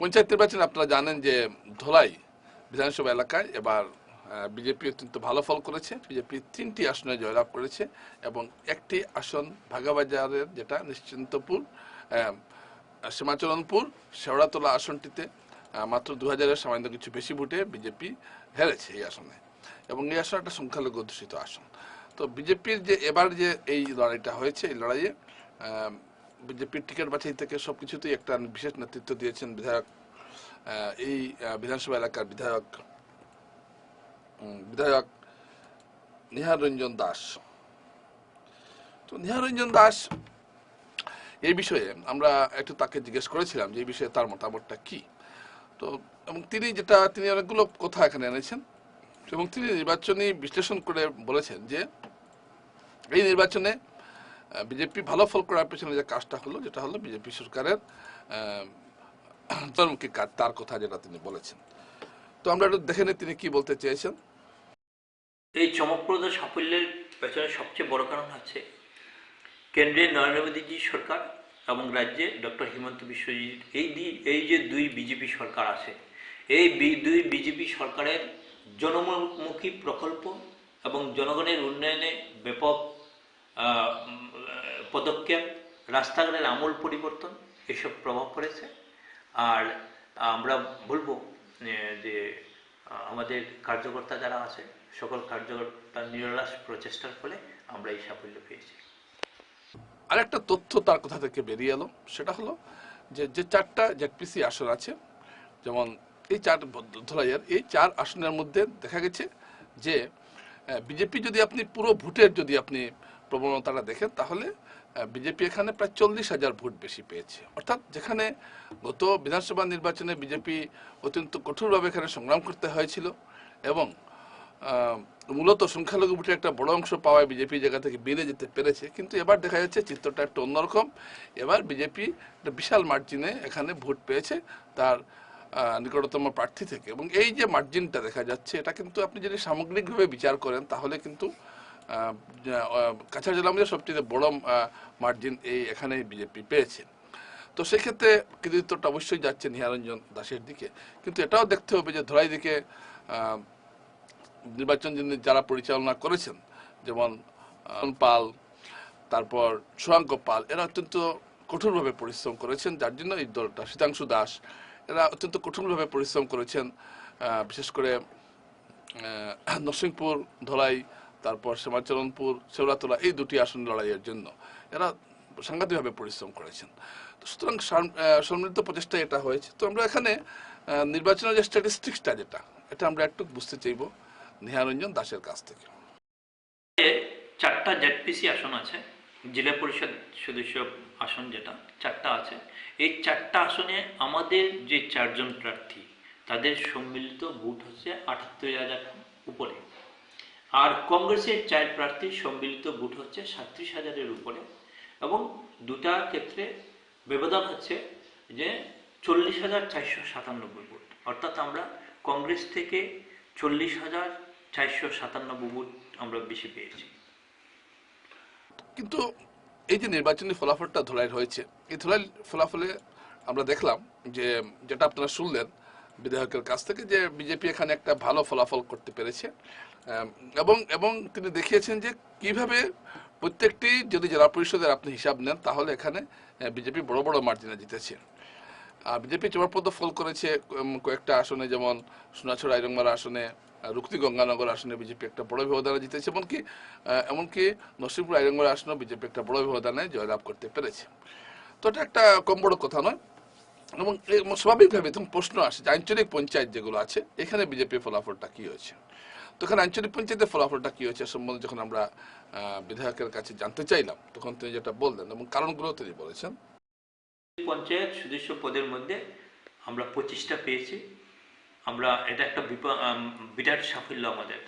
পঞ্চায়েত নির্বাচনে আপনারা জানেন যে ধলাই বিধানসভা এলাকায় এবার বিজেপি অত্যন্ত ভালো ফল করেছে। বিজেপি তিনটি আসনে জয়লাভ করেছে এবং একটি আসন ভাগাবাজারের যেটা, নিশ্চিন্তপুর সীমাচরণপুর শেওড়াতলা আসনটিতে মাত্র দু হাজারের সামান্য কিছু বেশি ভোটে বিজেপি হেরেছে এই আসনে এবং এই আসন একটা সংখ্যালঘু অধ্যুষিত আসন। তো বিজেপির যে, এবার যে এই লড়াইটা হয়েছে, এই লড়াইয়ে বিজেপির টিকিট বাছাই থেকে সবকিছুতেই একটা বিশেষ নেতৃত্ব দিয়েছেন বিধায়ক এই বিধানসভা এলাকার বিধায়ক বিধায়ক নিহার রঞ্জন দাস। তো নিহার রঞ্জন দাস, এই বিষয়ে আমরা একটু তাকে জিজ্ঞেস করেছিলাম যে এই বিষয়ে তার মতামতটা কি। তো, এবং তিনি যেটা, তিনি অনেকগুলো কথা এখানে এনেছেন, এবং তিনি নির্বাচনী বিশ্লেষণ করে বলেছেন যে এই নির্বাচনে বিজেপি ভালো ফল করার পেছনে যে কাজটা হলো যেটা হলো বিজেপি সরকারের আহ, কাজ তার কথা যেটা তিনি বলেছেন। তো আমরা একটু দেখে নিই তিনি কি বলতে চেয়েছেন। এই চমকপ্রদ সাফল্যের পেছনে সবচেয়ে বড় কারণ হচ্ছে কেন্দ্রে নরেন্দ্র মোদীজি সরকার এবং রাজ্যে ডক্টর হিমন্ত বিশ্বজিৎ এই এই যে দুই বিজেপি সরকার আছে এই দুই বিজেপি সরকারের জনমুখী প্রকল্প এবং জনগণের উন্নয়নে ব্যাপক পদক্ষেপ, রাস্তাঘাটের আমূল পরিবর্তন, এসব প্রভাব পড়েছে। আর আমরা বলব যে আমাদের কার্যকর্তা যারা আছে, সকল কার্যকর্তার নিরলাস প্রচেষ্টার ফলে আমরা এই সাফল্য পেয়েছি। আরেকটা তথ্য তার কথা থেকে বেরিয়ে এলো, সেটা হলো যে যে চারটা জেডপিসি আসন আছে, যেমন এই চার ধরাইয়ের এই চার আসনের মধ্যে দেখা গেছে যে বিজেপি যদি আপনি পুরো ভোটের যদি আপনি প্রবণতাটা দেখেন, তাহলে বিজেপি এখানে প্রায় চল্লিশ হাজার ভোট বেশি পেয়েছে। অর্থাৎ যেখানে গত বিধানসভা নির্বাচনে বিজেপি অত্যন্ত কঠোরভাবে এখানে সংগ্রাম করতে হয়েছিল এবং মূলত সংখ্যালঘু ভোটের একটা বড় অংশ পাওয়ায় বিজেপি জায়গা থেকে বেড়ে যেতে পেরেছে। কিন্তু এবার দেখা যাচ্ছে চিত্রটা একটু অন্যরকম। এবার বিজেপি একটা বিশাল মার্জিনে এখানে ভোট পেয়েছে তার নিকটতম প্রার্থী থেকে। এবং এই যে মার্জিনটা দেখা যাচ্ছে, এটা কিন্তু আপনি যদি সামগ্রিকভাবে বিচার করেন, তাহলে কিন্তু কাছাড় জেলার মধ্যে সবচেয়ে বড় মার্জিন এই এখানে বিজেপি পেয়েছে। তো সেক্ষেত্রে কৃতিত্বটা অবশ্যই যাচ্ছে নিহারঞ্জন দাসের দিকে। কিন্তু এটাও দেখতে হবে যে ধরাই দিকে নির্বাচন যারা পরিচালনা করেছেন, যেমন পাল, তারপর সুয়াঙ্ক পাল, এরা অত্যন্ত কঠোরভাবে পরিশ্রম করেছেন, যার জন্য এই দলটা, শীতাংশু দাস, এরা অত্যন্ত কঠোরভাবে পরিশ্রম করেছেন বিশেষ করে নরসিংপুর ধলাই তারপর শ্যামাচরণপুর শেওড়াতলা এই দুটি আসন লড়াইয়ের জন্য এরা সাংঘাতিকভাবে পরিশ্রম করেছেন। তো সুতরাং সাম- সম্মিলিত প্রচেষ্টা এটা হয়েছে। তো আমরা এখানে নির্বাচনের যে স্ট্যাটিস্টিক্সটা যেটা, এটা আমরা একটু বুঝতে চাইব নিহারঞ্জন দাসের কাছ থেকে। চারটা জেডপিসি আসন আছে, জেলা পরিষদ সদস্য আসন যেটা, চারটা আছে। এই চারটা আসনে আমাদের যে চারজন প্রার্থী, তাদের সম্মিলিত ভোট হচ্ছে আটাত্তর হাজার উপরে। আর কংগ্রেসের চার প্রার্থীর সম্মিলিত ভোট হচ্ছে সাতত্রিশ হাজারের উপরে এবং দুটা ক্ষেত্রে ব্যবধান হচ্ছে যে চল্লিশ হাজার চারশো সাতানব্বই ভোট। অর্থাৎ আমরা কংগ্রেস থেকে চল্লিশ হাজার চারশো সাতানব্বই ভোট আমরা বেশি পেয়েছি। কিন্তু এই যে নির্বাচনী ফলাফলটা ধলাই হয়েছে এই ধলাই ফলাফলে আমরা দেখলাম যে, যেটা আপনারা শুনলেন বিধায়কের কাছ থেকে যে বিজেপি এখানে একটা ভালো ফলাফল করতে পেরেছে। এবং এবং তিনি দেখিয়েছেন যে কীভাবে প্রত্যেকটি যদি জেলা পরিষদের আপনি হিসাব নেন, তাহলে এখানে বিজেপি বড় বড় মার্জিনে জিতেছে। আর বিজেপি চমকপ্রদ ফল করেছে কয়েকটা আসনে, যেমন সোনাছড়া আইরংমারা আসনে রুক্তি গঙ্গানগর আসনে বিজেপি একটা বড় ব্যবধানে জিতেছে, এমনকি এমনকি নরসিংপুর আইরংমারা আসনেও বিজেপি একটা বড় ব্যবধানে জয়লাভ করতে পেরেছে। তো এটা একটা কম বড় কথা নয়। এবং স্বাভাবিকভাবে তখন প্রশ্ন আসে যে আঞ্চলিক পঞ্চায়েত যেগুলো আছে এখানে বিজেপির ফলাফলটা কি হয়েছে? তো এখানে আঞ্চলিক পঞ্চায়েতের ফলাফলটা কি হয়েছে সম্বন্ধে যখন আমরা বিধায়কের কাছে জানতে চাইলাম তখন তিনি যেটা বললেন এবং কারণগুলো তিনি বলেছেন। পঞ্চায়েত সদস্য পদের মধ্যে আমরা পঁচিশটা পেয়েছি। আমরা এটা একটা বিরাট সাফল্য আমাদের।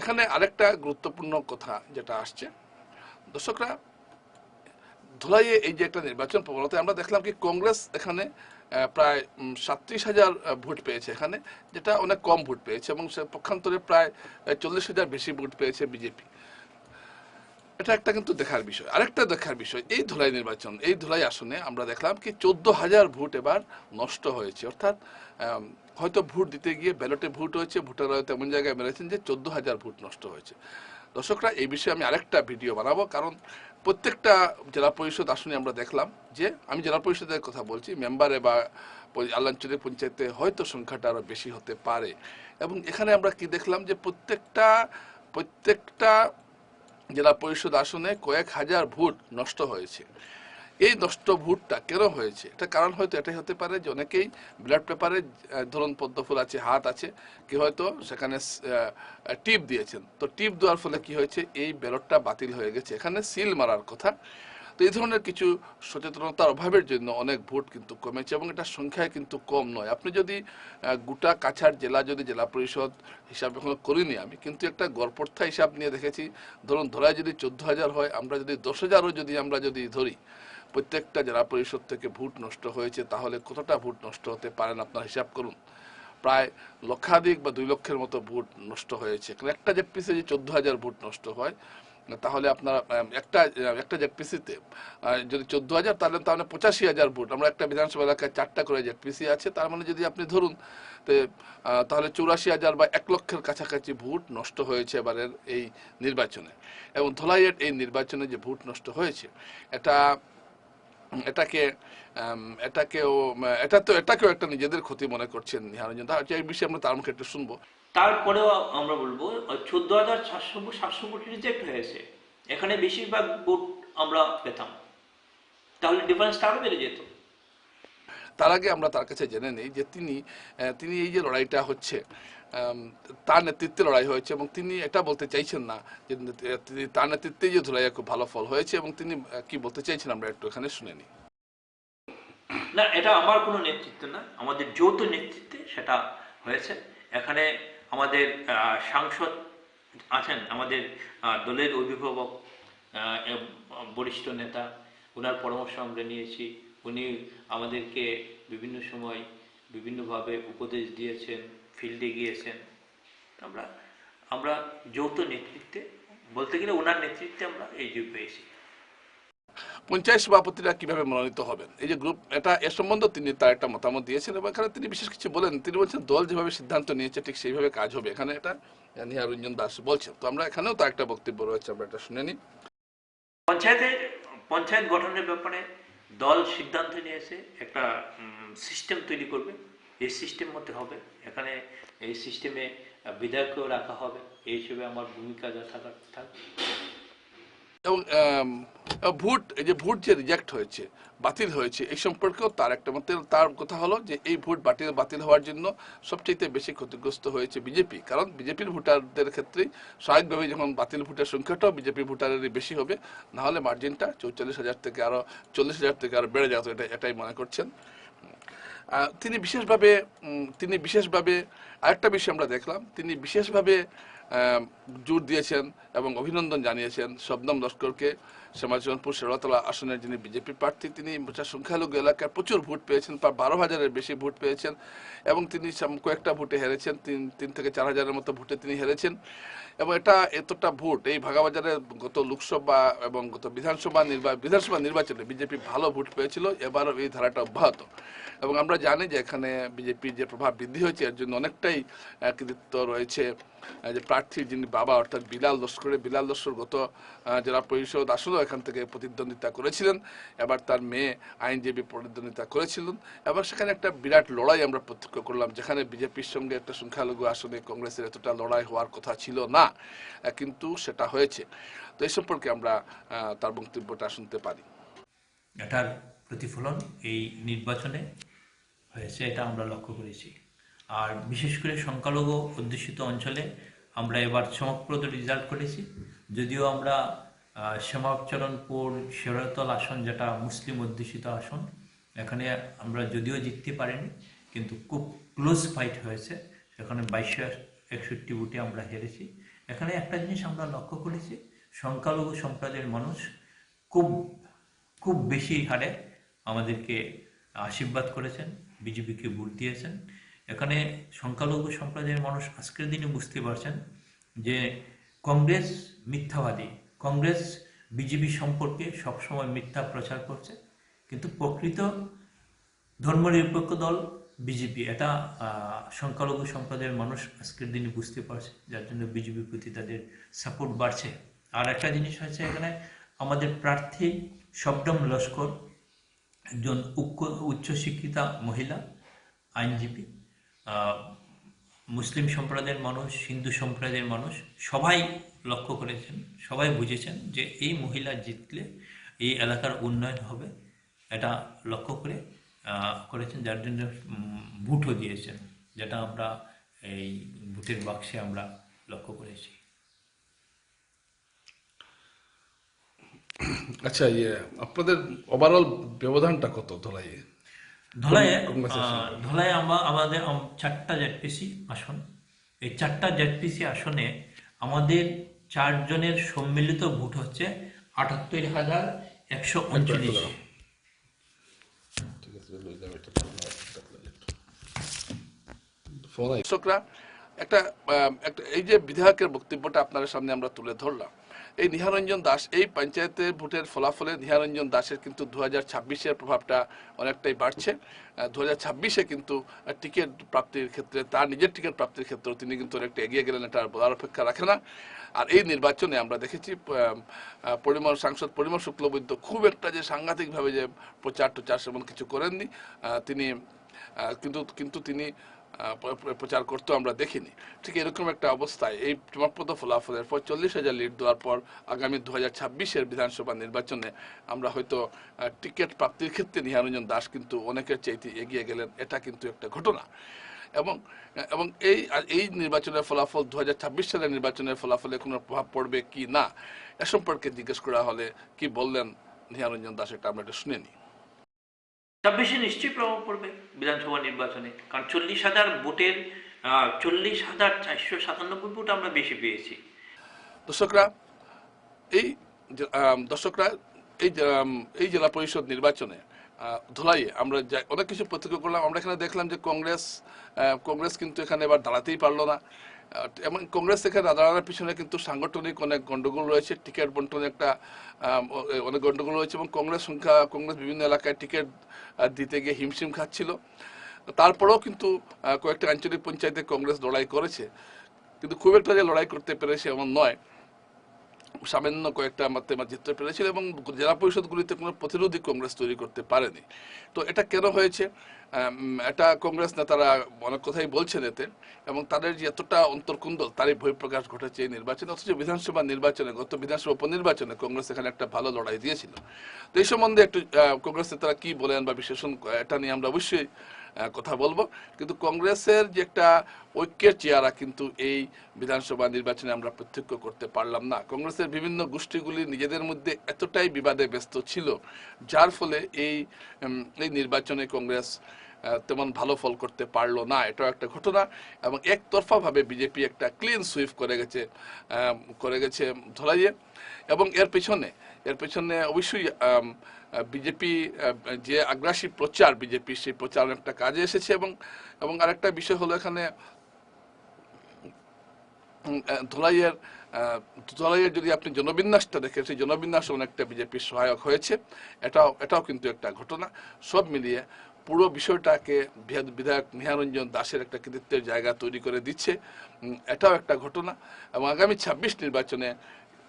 এখানে আরেকটা গুরুত্বপূর্ণ কথা যেটা আসছে দর্শকরা ধুলাইয়ে এই যে একটা নির্বাচন প্রবণতা আমরা দেখলাম কি কংগ্রেস এখানে প্রায় সাতত্রিশ হাজার ভোট পেয়েছে এখানে, যেটা অনেক কম ভোট পেয়েছে এবং সে পক্ষান্তরে প্রায় চল্লিশ হাজার বেশি ভোট পেয়েছে বিজেপি। এটা একটা কিন্তু দেখার বিষয়। আরেকটা দেখার বিষয়, এই ধুলাই নির্বাচন, এই ধুলাই আসনে আমরা দেখলাম কি চোদ্দ হাজার ভোট এবার নষ্ট হয়েছে। অর্থাৎ হয়তো ভোট দিতে গিয়ে ব্যালটে ভোট হয়েছে, ভোটাররা হয়তো এমন জায়গায় মেরেছেন যে চোদ্দ হাজার ভোট নষ্ট হয়েছে। দর্শকরা, এই বিষয়ে আমি আরেকটা ভিডিও বানাবো, কারণ প্রত্যেকটা জেলা পরিষদ আসনে আমরা দেখলাম যে আমি জেলা পরিষদের কথা বলছি, মেম্বারে বা আল্লাঞ্চলিক পঞ্চায়েতে হয়তো সংখ্যাটা আরও বেশি হতে পারে। এবং এখানে আমরা কি দেখলাম যে প্রত্যেকটা প্রত্যেকটা জেলা পরিষদ আসনে কয়েক হাজার ভোট নষ্ট হয়েছে। এই নষ্ট ভোটটা কেন হয়েছে? এটা কারণ হয়তো এটাই হতে পারে যে অনেকেই ব্যালট পেপারে ধরুন পদ্মফুল আছে, হাত আছে, কি হয়তো সেখানে টিপ দিয়েছেন। তো টিপ দেওয়ার ফলে কি হয়েছে? এই ব্যালটটা বাতিল হয়ে গেছে। এখানে সিল মারার কথা। তো এই ধরনের কিছু সচেতনতার অভাবের জন্য অনেক ভোট কিন্তু কমেছে এবং এটা সংখ্যায় কিন্তু কম নয়। আপনি যদি গোটা কাছাড় জেলা যদি জেলা পরিষদ হিসাব এখনও করিনি আমি, কিন্তু একটা গড়পড়থা হিসাব নিয়ে দেখেছি। ধরুন ধরায় যদি চোদ্দ হাজার হয়, আমরা যদি দশ হাজারও যদি আমরা যদি ধরি প্রত্যেকটা জেলা পরিষদ থেকে ভোট নষ্ট হয়েছে, তাহলে কতটা ভোট নষ্ট হতে পারেন আপনার হিসাব করুন? প্রায় লক্ষাধিক বা দুই লক্ষের মতো ভোট নষ্ট হয়েছে। একটা জেডপিসি যে চোদ্দ হাজার ভোট নষ্ট হয়, তাহলে আপনার একটা একটা জেডপিসিতে যদি চোদ্দ হাজার, তাহলে তাহলে পঁচাশি হাজার ভোট। আমরা একটা বিধানসভা এলাকায় চারটা করে জেডপিসি আছে, তার মানে যদি আপনি ধরুন তাহলে চৌরাশি হাজার বা এক লক্ষের কাছাকাছি ভোট নষ্ট হয়েছে এবারের এই নির্বাচনে। এবং ধলাইয়ের এই নির্বাচনে যে ভোট নষ্ট হয়েছে, এটা এটাকে এটাকেও, এটা তো, এটাকেও একটা নিজেদের ক্ষতি মনে করছেন নিহারঞ্জন। তা এই বিষয়ে আমরা তার মুখে একটু শুনব। তারপরেও আমরা বলব, চোদ্দ হাজার সাতশো সাতশো কোটি রিজেক্ট হয়েছে, এখানে বেশিরভাগ ভোট আমরা পেতাম। তাহলে ডিফারেন্সটা আরও বেড়ে যেত? তার আগে আমরা তার কাছে জেনে নিই যে তিনি তিনি এই যে লড়াইটা হচ্ছে তার নেতৃত্বে লড়াই হয়েছে এবং তিনি এটা বলতে চাইছেন না যে তার নেতৃত্বেই যে ধুলাইয়া খুব ভালো ফল হয়েছে এবং তিনি কি বলতে চাইছেন আমরা একটু এখানে শুনে নিই। না, এটা আমার কোনো নেতৃত্ব না, আমাদের যৌথ নেতৃত্বে সেটা হয়েছে। এখানে আমাদের সাংসদ আছেন, আমাদের দলের অভিভাবক বরিষ্ঠ নেতা, ওনার পরামর্শ আমরা নিয়েছি। উনি আমাদেরকে বিভিন্ন সময় বিভিন্নভাবে উপদেশ দিয়েছেন ফিল্ডে গিয়েছেন। আমরা আমরা যৌথ নেতৃত্বে বলতে গেলে ওনার নেতৃত্বে আমরা এই যে পেয়েছি। পঞ্চায়েত সভাপতিরা কীভাবে মনোনীত হবেন? এই যে গ্রুপ এটা এ সম্বন্ধে তিনি তার একটা মতামত দিয়েছেন এবং এখানে তিনি বিশেষ কিছু বলেন। তিনি বলছেন দল যেভাবে সিদ্ধান্ত নিয়েছে ঠিক সেইভাবে কাজ হবে। এখানে এটা নিহারঞ্জন দাস বলছেন। তো আমরা এখানেও তার একটা বক্তব্য রয়েছে আমরা এটা শুনে নিই। পঞ্চায়েতে পঞ্চায়েত গঠনের ব্যাপারে দল সিদ্ধান্ত নিয়েছে, একটা সিস্টেম তৈরি করবে। এই সিস্টেম মধ্যে হবে। এখানে এই সিস্টেমে বিধায়ককেও রাখা হবে। এই হিসেবে আমার ভূমিকা যা থাকার থাকবে এবং ভোট যে ভোট যে রিজেক্ট হয়েছে, বাতিল হয়েছে, এই সম্পর্কেও তার একটা মতে, তার কথা হলো যে এই ভোট বাতিল বাতিল হওয়ার জন্য সবচেয়ে বেশি ক্ষতিগ্রস্ত হয়েছে বিজেপি কারণ বিজেপির ভোটারদের ক্ষেত্রে স্বাভাবিকভাবে যখন বাতিল ভোটের সংখ্যাটাও বিজেপি ভোটারেরই বেশি হবে, নাহলে মার্জিনটা চৌচল্লিশ হাজার থেকে আরও চল্লিশ হাজার থেকে আরও বেড়ে যেত এটা এটাই মনে করছেন। তিনি বিশেষভাবে তিনি বিশেষভাবে, আরেকটা বিষয় আমরা দেখলাম, তিনি বিশেষভাবে জোর দিয়েছেন এবং অভিনন্দন জানিয়েছেন শবনম লস্করকে। শ্যামাচরণপুর শেরতলা আসনের যিনি বিজেপি প্রার্থী, তিনি সংখ্যালঘু এলাকায় প্রচুর ভোট পেয়েছেন, প্রায় বারো হাজারের বেশি ভোট পেয়েছেন এবং তিনি কয়েকটা ভোটে হেরেছেন, তিন তিন থেকে চার হাজারের মতো ভোটে তিনি হেরেছেন। এবং এটা এতটা ভোট, এই ভাগাবাজারে গত লোকসভা এবং গত বিধানসভা নির্বাচন বিধানসভা নির্বাচনে বিজেপি ভালো ভোট পেয়েছিল, এবারও এই ধারাটা অব্যাহত। এবং আমরা জানি যে এখানে বিজেপির যে প্রভাব বৃদ্ধি হয়েছে, এর জন্য অনেকটাই কৃতিত্ব রয়েছে যে প্রার্থী যিনি বাবা অর্থাৎ বিলাল লস্করের বিলাল লস্কর গত জেলা পরিষদ আসলেও এখান থেকে প্রতিদ্বন্দ্বিতা করেছিলেন। এবার তার মেয়ে আইনজীবী প্রতিদ্বন্দ্বিতা করেছিলেন। এবং সেখানে একটা বিরাট লড়াই আমরা প্রত্যক্ষ করলাম, যেখানে বিজেপির সঙ্গে একটা সংখ্যালঘু আসনে কংগ্রেসের এতটা লড়াই হওয়ার কথা ছিল না কিন্তু সেটা হয়েছে। তো এই সম্পর্কে আমরা তার বক্তব্যটা শুনতে পারি। এটার প্রতিফলন এই নির্বাচনে হয়েছে, এটা আমরা লক্ষ্য করেছি। আর বিশেষ করে সংখ্যালঘু অধ্যুষিত অঞ্চলে আমরা এবার চমকপ্রদ রেজাল্ট করেছি। যদিও আমরা শ্যামাচরণপুর শেরতল আসন, যেটা মুসলিম অধ্যুষিত আসন, এখানে আমরা যদিও জিততে পারিনি, কিন্তু খুব ক্লোজ ফাইট হয়েছে। সেখানে বাইশশো একষট্টি ভোটে আমরা হেরেছি। এখানে একটা জিনিস আমরা লক্ষ্য করেছি, সংখ্যালঘু সম্প্রদায়ের মানুষ খুব খুব বেশি হারে আমাদেরকে আশীর্বাদ করেছেন, বিজেপিকে ভোট দিয়েছেন। এখানে সংখ্যালঘু সম্প্রদায়ের মানুষ আজকের দিনে বুঝতে পারছেন যে কংগ্রেস মিথ্যাবাদী। কংগ্রেস বিজেপি সম্পর্কে সবসময় মিথ্যা প্রচার করছে, কিন্তু প্রকৃত ধর্মনিরপেক্ষ দল বিজেপি। এটা সংখ্যালঘু সম্প্রদায়ের মানুষ আজকের দিনে বুঝতে পারছে, যার জন্য বিজেপির প্রতি তাদের সাপোর্ট বাড়ছে। আর একটা জিনিস হচ্ছে এখানে, আমাদের প্রার্থী শবনম লস্কর, একজন উক্ক- উচ্চশিক্ষিতা মহিলা, আইনজীবী। মুসলিম সম্প্রদায়ের মানুষ, হিন্দু সম্প্রদায়ের মানুষ সবাই লক্ষ্য করেছেন, সবাই বুঝেছেন যে এই মহিলা জিতলে এই এলাকার উন্নয়ন হবে। এটা লক্ষ্য করে করেছেন, যার জন্য ভোটও দিয়েছেন, যেটা আমরা এই ভোটের বাক্সে আমরা লক্ষ্য করেছি। আচ্ছা ইয়ে আপনাদের ওভারঅল ব্যবধানটা কত ধলাইয়ে? ধলাইয়ে ধলাইয়ে আমরা আমাদের চারটা জেডপিসি আসন। এই চারটা জেডপিসি আসনে আমাদের চারজনের সম্মিলিত ভোট হচ্ছে আটাত্তর হাজার একশো উনচল্লিশ। একটা এই যে বিধায়কের বক্তব্যটা আপনাদের সামনে আমরা তুলে ধরলাম। এই নিহারঞ্জন দাস, এই পঞ্চায়েতের ভোটের ফলাফলে নিহারঞ্জন দাসের কিন্তু দু হাজার প্রভাবটা অনেকটাই বাড়ছে। দু হাজার কিন্তু টিকিট প্রাপ্তির ক্ষেত্রে, তার নিজের টিকিট প্রাপ্তির ক্ষেত্রেও তিনি কিন্তু অনেকটা এগিয়ে গেলেন, এটা বলার অপেক্ষা রাখে না। আর এই নির্বাচনে আমরা দেখেছি পরিমল, সাংসদ পরিমল শুক্লবৈদ্য খুব একটা যে সাংঘাতিকভাবে যে প্রচার টচার সেমন কিছু করেননি। তিনি কিন্তু কিন্তু তিনি প্রচার করতেও আমরা দেখিনি। ঠিক এরকম একটা অবস্থায় এই চমকপ্রদ ফলাফলের পর চল্লিশ হাজার লিড দেওয়ার পর আগামী দু হাজার ছাব্বিশের বিধানসভা নির্বাচনে আমরা হয়তো টিকিট প্রাপ্তির ক্ষেত্রে নিহারঞ্জন দাস কিন্তু অনেকের চাইতে এগিয়ে গেলেন। এটা কিন্তু একটা ঘটনা। এবং এবং এই এই নির্বাচনের ফলাফল দু হাজার ছাব্বিশ সালের নির্বাচনের ফলাফলে কোনো প্রভাব পড়বে কি না, এ সম্পর্কে জিজ্ঞেস করা হলে কি বললেন নিহারঞ্জন দাস, এটা আমরা একটু শুনে নিই। ছাব্বিশে নিশ্চয়ই প্রভাব পড়বে বিধানসভা নির্বাচনে। কারণ চল্লিশ হাজার ভোটের চল্লিশ হাজার চারশো সাতানব্বই ভোট আমরা বেশি পেয়েছি। দর্শকরা, এই দর্শকরা, এই এই জেলা পরিষদ নির্বাচনে ধুলাইয়ে আমরা অনেক কিছু প্রত্যক্ষ করলাম। আমরা এখানে দেখলাম যে কংগ্রেস কংগ্রেস কিন্তু এখানে এবার দাঁড়াতেই পারল না। এবং কংগ্রেস থেকে রাজারানার পিছনে কিন্তু সাংগঠনিক অনেক গণ্ডগোল রয়েছে, টিকিট বন্টনে একটা অনেক গণ্ডগোল রয়েছে এবং কংগ্রেস সংখ্যা, কংগ্রেস বিভিন্ন এলাকায় টিকিট দিতে গিয়ে হিমশিম খাচ্ছিল। তারপরেও কিন্তু কয়েকটা আঞ্চলিক পঞ্চায়েতে কংগ্রেস লড়াই করেছে। কিন্তু খুব একটা যে লড়াই করতে পেরেছে এমন নয়। সামান্য কয়েকটা মাত্রে জিততে পেরেছিল এবং জেলা পরিষদগুলিতে কোনো প্রতিরোধী কংগ্রেস তৈরি করতে পারেনি। তো এটা কেন হয়েছে? এটা কংগ্রেস নেতারা অনেক কথাই বলছেন এতে এবং তাদের যে এতটা অন্তর্কুন্দল, তারই বহিঃপ্রকাশ ঘটেছে এই নির্বাচনে। অথচ বিধানসভা নির্বাচনে, গত বিধানসভা উপনির্বাচনে কংগ্রেস এখানে একটা ভালো লড়াই দিয়েছিল। তো এই সম্বন্ধে একটু কংগ্রেস নেতারা কি বলেন বা বিশ্লেষণ এটা নিয়ে আমরা অবশ্যই কথা বলব। কিন্তু কংগ্রেসের যে একটা ঐক্যের চেহারা কিন্তু এই বিধানসভা নির্বাচনে আমরা প্রত্যক্ষ করতে পারলাম না। কংগ্রেসের বিভিন্ন গোষ্ঠীগুলি নিজেদের মধ্যে এতটাই বিবাদে ব্যস্ত ছিল, যার ফলে এই এই নির্বাচনে কংগ্রেস তেমন ভালো ফল করতে পারল না। এটাও একটা ঘটনা এবং একতরফাভাবে বিজেপি একটা ক্লিন সুইপ করে গেছে করে গেছে ধরাইয়ে। এবং এর পেছনে এর পেছনে অবশ্যই বিজেপি যে আগ্রাসী প্রচার, বিজেপি সেই প্রচার একটা কাজে এসেছে এবং এবং আরেকটা বিষয় হলো এখানে ধুলাইয়ের ধুলাইয়ের যদি আপনি জনবিন্যাসটা দেখেন, সেই জনবিন্যাস অনেকটা বিজেপির সহায়ক হয়েছে। এটাও এটাও কিন্তু একটা ঘটনা। সব মিলিয়ে পুরো বিষয়টাকে বিধা- বিধায়ক নিহারঞ্জন দাসের একটা কৃতিত্বের জায়গা তৈরি করে দিচ্ছে। এটাও একটা ঘটনা এবং আগামী ছাব্বিশ নির্বাচনে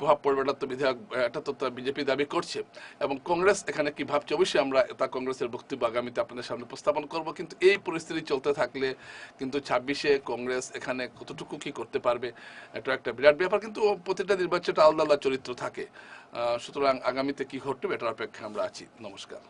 প্রভাব পড়বে এটা তো বিধায়ক, এটা তো বিজেপি দাবি করছে। এবং কংগ্রেস এখানে কি ভাবছে? অবশ্যই আমরা তা কংগ্রেসের বক্তব্য আগামীতে আপনাদের সামনে উপস্থাপন করব। কিন্তু এই পরিস্থিতি চলতে থাকলে কিন্তু ছাব্বিশে কংগ্রেস এখানে কতটুকু কি করতে পারবে, এটা একটা বিরাট ব্যাপার। কিন্তু প্রতিটা নির্বাচনটা আলাদা আলাদা চরিত্র থাকে। সুতরাং আগামীতে কি ঘটবে, এটার অপেক্ষা আমরা আছি। নমস্কার।